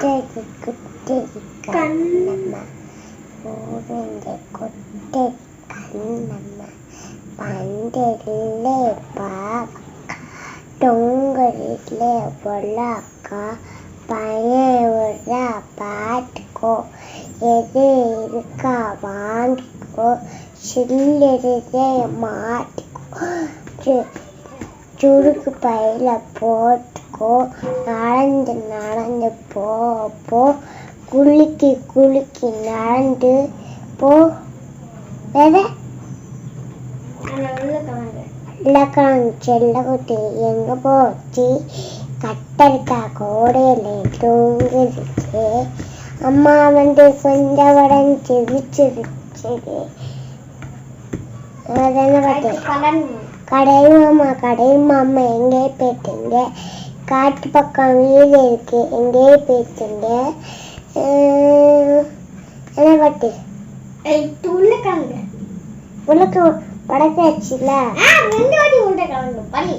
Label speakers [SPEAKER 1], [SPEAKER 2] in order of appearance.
[SPEAKER 1] குட்டைக்கு குட்டைக்கு கண்ணம்மா பூவெந்த குட்டை கண்ணம்மா பந்தலிலே பாவக்கா டொங்கலிலே ஒலாக்கா பையன் விழா பாட்டுக்கோ எது இருக்கா வாங்கிக்கோ சில்லிருதே மாட்டுக்கோ சுருக்கு பையில போட்டு போட்டுக்கோ நடந்து நடந்து போ போ. குலுக்கி குலுக்கி நடந்து போ. வேற? வெள்ளக்காரன் செல்லக்குட்டி எங்க போச்சு? கட்டரிக்காய் கோடையில தூங்கிருச்சு அம்மா வந்து கொஞ்சம் உடஞ்சி விச்சிருச்சு அதென்ன பார்த்தேன் கடைமாமா கடைமாமா எங்கே போயிட்டீங்க? காட்டு பக்கம் வீடு இருக்கு. எங்கே போயிட்டீங்க அஹ், என்ன பாட்டு?
[SPEAKER 2] உருளைக்கிழங்கு.
[SPEAKER 1] உனக்கு படத்தாச்சுல
[SPEAKER 2] ரெண்டு வாட்டி உருளைக்கிழங்கு. பள்ளி